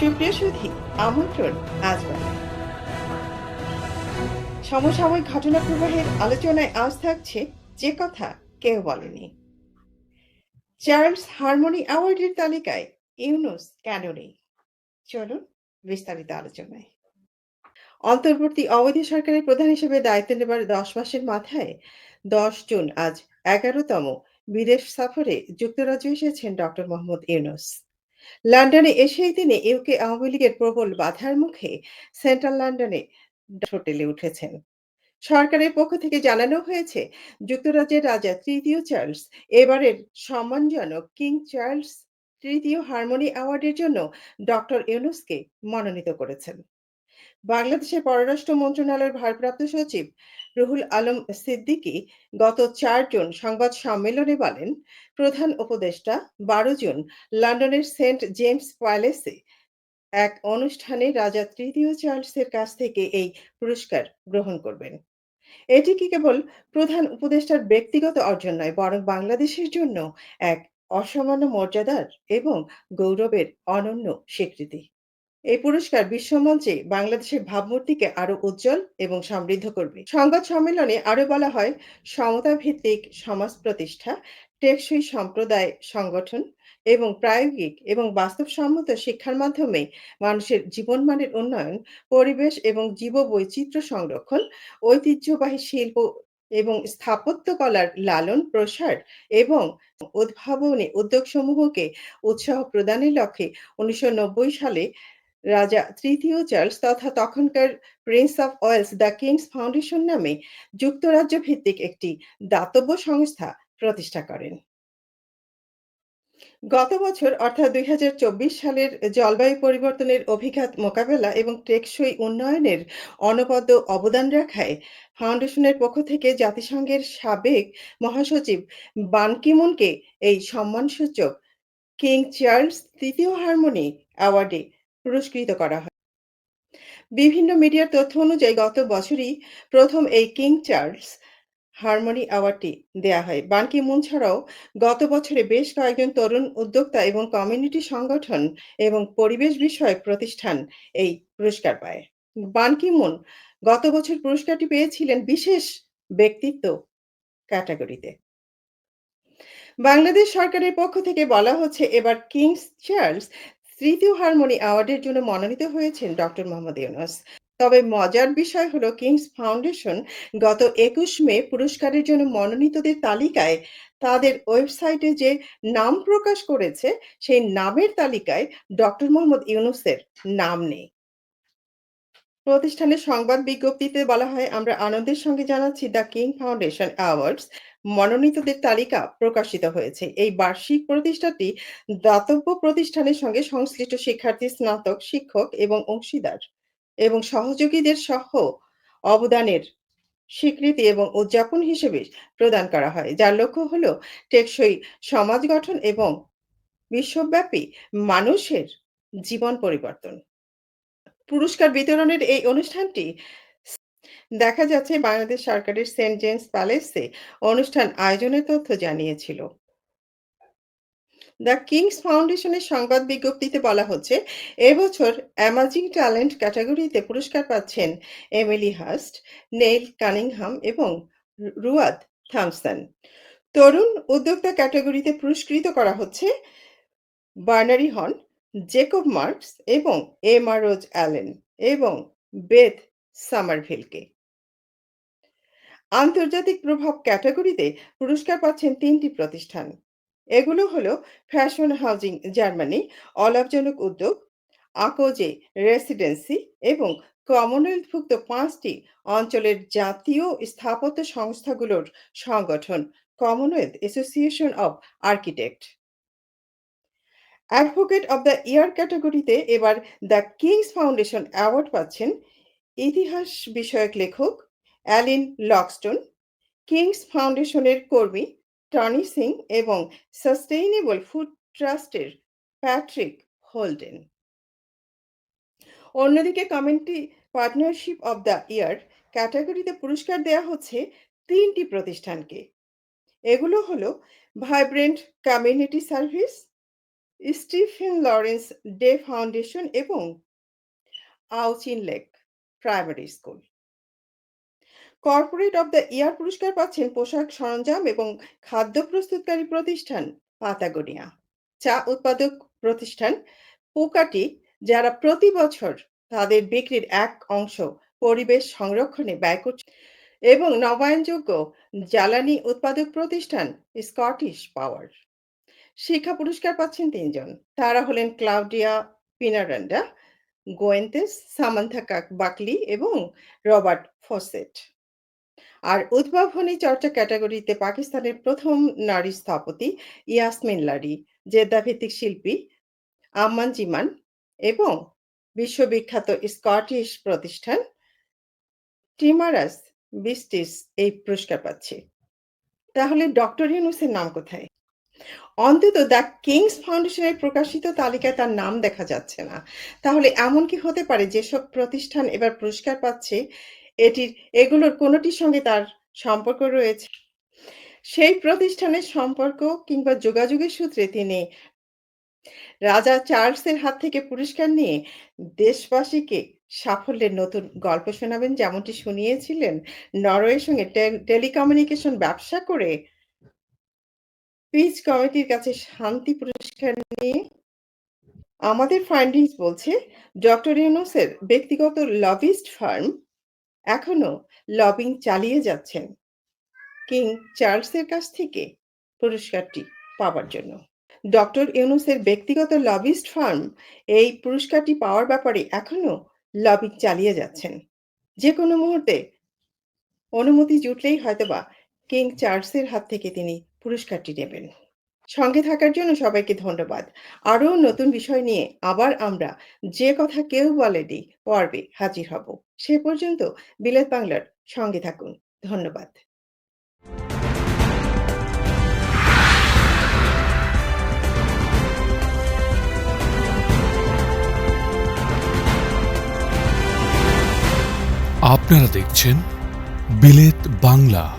সুপ্রিয় সুধী, আমন্ত্রণ আজ সমসাময়িক ঘটনা প্রবাহের আলোচনায় আজ থাকছে যে কথা কেউ বলেনি। চার্লস হারমোনি অ্যাওয়ার্ডের তালিকায় ইউনুস কেন নেই? চলুন বিস্তারিত আলোচনায়। অন্তর্বর্তী অবৈধ সরকারের প্রধান হিসেবে দায়িত্ব নেবার দশ মাসের মাথায় দশ জুন আজ এগারোতম বিদেশ সফরে যুক্তরাজ্য এসেছেন ডক্টর মোহাম্মদ ইউনুস। লন্ডনে এসেই তিনি ইউকে আওয়ামী লীগের প্রবল বাধার মুখে সেন্ট্রাল লন্ডনে হোটেলে উঠেছেন। সরকারের পক্ষ থেকে জানানো হয়েছে, যুক্তরাজ্যের রাজা তৃতীয় চার্লস, এবারের সম্মানজনক কিং চার্লস তৃতীয় হারমোনি অ্যাওয়ার্ডের জন্য ডক্টর ইউনুসকে মনোনীত করেছেন। বাংলাদেশের পররাষ্ট্র মন্ত্রণালয়ের ভারপ্রাপ্ত সচিব রুহুল আলম সিদ্দিকী গত চার জুন সংবাদ সম্মেলনে বলেন, প্রধান উপদেষ্টা বারো জুন লন্ডনের সেন্ট জেমস প্যালেসে এক অনুষ্ঠানে রাজা তৃতীয় চার্লসের কাছ থেকে এই পুরস্কার গ্রহণ করবেন। এটি কি কেবল প্রধান উপদেষ্টার ব্যক্তিগত অর্জন নয়, বরং বাংলাদেশের জন্য এক অসামান্য মর্যাদার এবং গৌরবের অনন্য স্বীকৃতি। এই পুরস্কার বিশ্বমঞ্চে বাংলাদেশের ভাবমূর্তিকে আরও উজ্জ্বল এবং সমৃদ্ধ করবে। সংবাদ সম্মেলনে আরও বলা হয় সমতা ভিত্তিক সমাজ প্রতিষ্ঠা, টেকসই সম্প্রদায় সংগঠন এবং প্রায়োগিক এবং বাস্তবসম্মত শিক্ষার মাধ্যমে মানুষের জীবনমানের উন্নয়ন, পরিবেশ এবং জীববৈচিত্র্য সংরক্ষণ, ঐতিহ্যবাহী শিল্প এবং স্থাপত্য কলার লালন প্রসার এবং উদ্ভাবনী উদ্যোগসমূহকে উৎসাহ প্রদানের লক্ষ্যে উনিশশো নব্বই সালে রাজা তৃতীয় চার্লস তথা তখনকার prince of Wales the king's foundation নামে যুক্তরাজ্য ভিত্তিক একটি দাতব্য সংস্থা প্রতিষ্ঠা করেন। গত বছর অর্থাৎ দুই হাজার চব্বিশ সালের জলবায়ু পরিবর্তনের অভিঘাত মোকাবেলা এবং টেকসই উন্নয়নের অনবদ্য অবদান রাখায় ফাউন্ডেশনের পক্ষ থেকে জাতিসংঘের সাবেক মহাসচিব বান কিমুনকে এই সম্মানসূচক কিং চার্লস তৃতীয় হারমোনি অ্যাওয়ার্ডে পুরস্কৃত করা হয়। বিভিন্ন মিডিয়ার তথ্য অনুযায়ী গত বছরই প্রথম এই কিং চার্লস হারমোনি অ্যাওয়ার্ডটি দেয়া হয়। বান কি মুন ছাড়াও গত বছরে বেশ কয়েকজন তরুণ উদ্যোক্তা এবং কমিউনিটি সংগঠন এবং পরিবেশ বিষয়ক প্রতিষ্ঠান এই পুরস্কার পায়। বান কি মুন গত বছর পুরস্কারটি পেয়েছিলেন বিশেষ ব্যক্তিত্ব ক্যাটাগরিতে। বাংলাদেশ সরকারের পক্ষ থেকে বলা হচ্ছে, এবার কিংস চার্লস তৃতীয় হারমোনি অ্যাওয়ার্ডের জন্য মনোনীত হয়েছেন ডক্টর মোহাম্মদ ইউনুস। তবে মজার বিষয় হলো কিংস ফাউন্ডেশন গত একুশ মে পুরস্কারের জন্য মনোনীতদের তালিকায় তাদের ওয়েবসাইটে যে নাম প্রকাশ করেছে, সেই নামের তালিকায় ডক্টর মোহাম্মদ ইউনুসের নাম নেই। প্রতিষ্ঠানের সংবাদ বিজ্ঞপ্তিতে বলা হয়, আমরা আনন্দের সঙ্গে জানাচ্ছি দ্য কিং ফাউন্ডেশন অ্যাওয়ার্ডস। মনোনীতদের তালিকা প্রকাশিত হয়েছে। এই বার্ষিক প্রতিষ্ঠানটি দাতব্য প্রতিষ্ঠানের সঙ্গে সংশ্লিষ্ট শিক্ষার্থী, স্নাতক, শিক্ষক এবং অংশীদার এবং সহযোগীদের সহ অবদানের স্বীকৃতি এবং উদযাপন হিসেবে প্রদান করা হয়। যার লক্ষ্য হলো টেকসই সমাজ গঠন এবং বিশ্বব্যাপী মানুষের জীবন পরিবর্তন। পুরস্কার বিতরণের এই অনুষ্ঠানটি দেখা যাচ্ছে বাংলাদেশ সরকারের সেন্ট জেমস প্যালেসে অনুষ্ঠান আয়োজনের তথ্য জানিয়েছিল। দ্য কিংস ফাউন্ডেশনের সংবাদ বিজ্ঞপ্তিতে বলা হচ্ছে, এবছর অ্যামাজিং ট্যালেন্ট ক্যাটাগরিতে পুরস্কার পাচ্ছেন এমিলি হাস্ট নেইল কানিংহাম এবং রুয়াদ থমসন। তরুণ উদ্যোক্তা ক্যাটাগরিতে পুরস্কৃত করা হচ্ছে বার্নারি হন জেকব মার্কস এবং এমা রোজ অ্যালেন এবং বেথ সামারভিলকে। আন্তর্জাতিক প্রভাব ক্যাটাগরিতে পুরস্কার পাচ্ছেন তিনটি প্রতিষ্ঠান। এগুলো হলো ফ্যাশন হাউজিং জার্মানি, অলাভজনক উদ্যোগ, আকোজে রেসিডেন্সি এবং কমনওয়েলথভুক্ত পাঁচটি অঞ্চলের জাতীয় স্থাপত্য সংস্থাগুলোর সংগঠন Commonwealth association of architect. Advocate of the year ক্যাটাগরিতে এবার দ্য কিংস ফাউন্ডেশন অ্যাওয়ার্ড পাচ্ছেন। ইতিহাস বিষয়ক লেখক অ্যালিন লকস্টোন, কিংস ফাউন্ডেশনের কর্মী টনি সিং এবং সাস্টেইনেবল ফুড ট্রাস্টের প্যাট্রিক হোল্ডেন। অন্যদিকে community partnership of the year ক্যাটাগরিতে পুরস্কার দেওয়া হচ্ছে তিনটি প্রতিষ্ঠানকে। এগুলো হলো vibrant community service, Stephen Lawrence day foundation এবং Auchinleck primary school. Corporate of the year পুরস্কার পাচ্ছেন পোশাক সরঞ্জাম এবং খাদ্য প্রস্তুতকারী প্রতিষ্ঠান পাতাগোনিয়া চা উৎপাদক প্রতিষ্ঠান পোকাটি যারা প্রতি বছর তাদের বিক্রির এক অংশ পরিবেশ সংরক্ষণে ব্যয় করছে এবং নবায়নযোগ্য জ্বালানি উৎপাদক প্রতিষ্ঠান স্কটিশ পাওয়ার শিক্ষা পুরস্কার পাচ্ছেন তিনজন। তারা হলেন ক্লাউডিয়া পিনারান্ডা গোয়েন্তেস সামান্থা কাক বাকলি এবং রবার্ট ফসেট আর উদ্ভাবনী চর্চা ক্যাটাগরিতে পাকিস্তানের প্রথম নারী স্থপতি ইয়াসমিন লারি জেদ্দা ভিত্তিক শিল্পী আম্মান জিমান এবং বিশ্ববিখ্যাত স্কটিশ প্রতিষ্ঠান টিমারাস বিস্টিস এই পুরস্কার পাচ্ছে। তাহলে ডক্টর ইউনুসের নাম কোথায়? অন্তত দ্য কিংস ফাউন্ডেশনের প্রকাশিত তালিকায় তার নাম দেখা যাচ্ছে না। তাহলে এমন কি হতে পারে যেসব প্রতিষ্ঠান এবার পুরস্কার পাচ্ছে এটির এগুলোর কোনোটির সঙ্গে তার সম্পর্ক রয়েছে। সেই প্রতিষ্ঠানের সম্পর্ক কিংবা যোগাযোগের সূত্রে তিনি রাজা চার্লসের হাত থেকে পুরস্কার নিয়ে দেশবাসীকে সাফল্যের নতুন গল্প শোনাবেন যেমনটি শুনিয়েছিলেন নরওয়ের সঙ্গে টেলিকমিউনিকেশন ব্যবসা করে পিচ কমিটির কাছে শান্তি পুরস্কার নিয়ে আমাদের ফাইন্ডিংস বলছে, ডক্টর ইউনুসের ব্যক্তিগত লবিস্ট ফার্ম এখনও লবিং চালিয়ে যাচ্ছেন। কিং চার্লসের কাছ থেকে পুরস্কারটি পাওয়ার জন্য। ডক্টর ইউনুসের ব্যক্তিগত লবিস্ট ফার্ম এই পুরস্কারটি পাওয়ার ব্যাপারে এখনও লবিং চালিয়ে যাচ্ছেন। যে কোনো মুহূর্তে অনুমতি জুটলেই হয়তোবা কিং চার্লসের হাত থেকে তিনি পুরস্কারটি নেবেন। সঙ্গে থাকার জন্য সবাইকে ধন্যবাদ। আরও নতুন বিষয় নিয়ে আবার আমরা যে কথা কেউ বলেনি পর্বে হাজির হব। সে পর্যন্ত বিলেত বাংলার সঙ্গে থাকুন। ধন্যবাদ। আপনারা দেখছেন বিলেত বাংলা।